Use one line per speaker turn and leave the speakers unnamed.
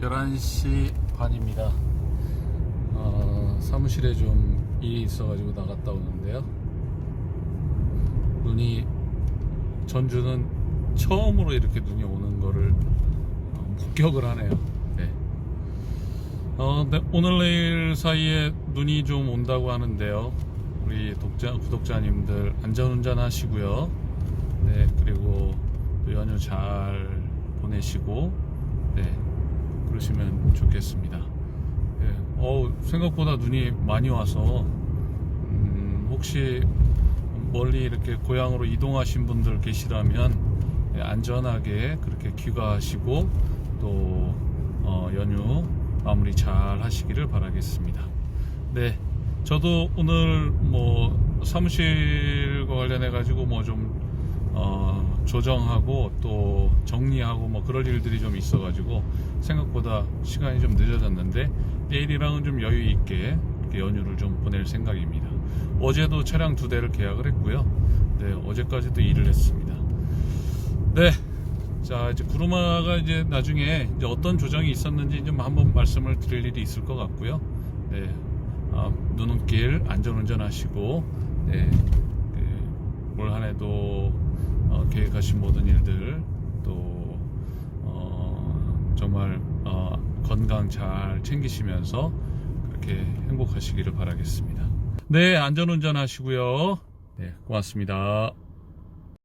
11시 반입니다. 어, 사무실에 좀 일이 있어가지고 나갔다 오는데요. 눈이 전주는 처음으로 이렇게 눈이 오는 거를 어, 목격을 하네요. 네. 어, 네, 오늘 내일 사이에 눈이 좀 온다고 하는데요. 우리 독자, 구독자님들 안전운전 하시고요. 네, 그리고 또 연휴 잘 보내시고, 네, 그러시면 좋겠습니다. 네, 어우, 생각보다 눈이 많이 와서, 음, 혹시 멀리 이렇게 고향으로 이동하신 분들 계시다면, 네, 안전하게 그렇게 귀가하시고, 또, 어, 연휴 마무리 잘 하시기를 바라겠습니다. 네. 저도 오늘 뭐 사무실과 관련해 가지고 뭐좀 어, 조정하고 또 정리하고 뭐 그럴 일들이 좀 있어 가지고 생각보다 시간이 좀 늦어졌는데 내일이랑은 좀 여유 있게 연휴를 좀 보낼 생각입니다. 어제도 차량 두 대를 계약을 했고요. 네, 어제까지도 일을 했습니다. 네. 자, 이제 구루마가 이제 나중에 이제 어떤 조정이 있었는지 좀 한번 말씀을 드릴 일이 있을 것 같고요. 네. 아, 눈웃길 안전운전 하시고, 네. 그, 올 한해도 어, 계획하신 모든 일들 또, 어, 정말 어, 건강 잘 챙기시면서 그렇게 행복하시기를 바라겠습니다. 네, 안전운전 하시고요. 네, 고맙습니다.